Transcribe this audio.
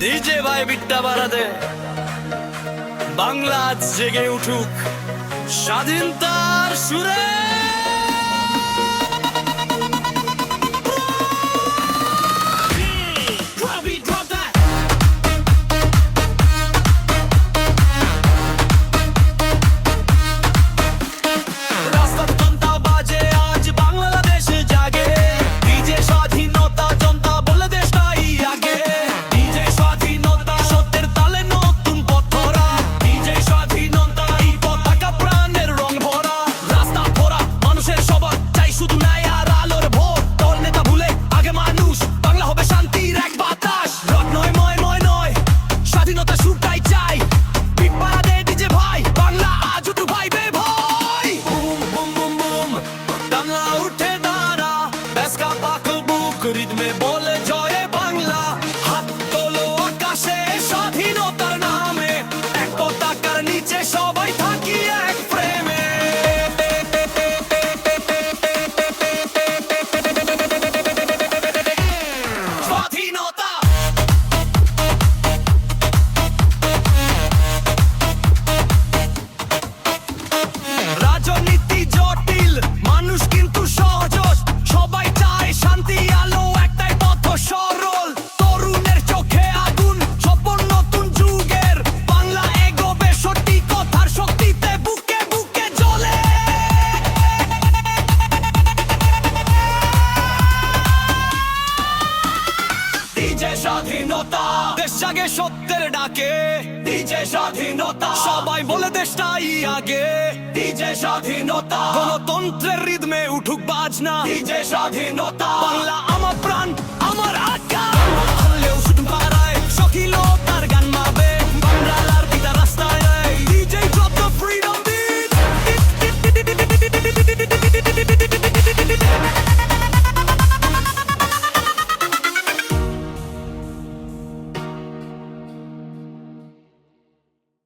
DJ ভাই বিট্টা বাড়াতে বাংলা জেগে উঠুক স্বাধীনতার সুরে। স্বাধীনতা সুরটাই চাই। পিপারা দে ডিজে ভাই, বাংলা আজ উঠু ভাই, বে ভাই। Boom boom boom boom, Bangla উঠে দাঁড়া। বেসকা পাক বুক রিদমে বলে ডিজে স্বাধীনতা। দেশ জাগে সত্যের ডাকে। ডিজে স্বাধীনতা। সবাই বলে দেশটাই আগে। ডিজে স্বাধীনতা। গণতন্ত্রের রিদমে উঠুক বাজনা। ডিজে স্বাধীনতা। বাংলা আমার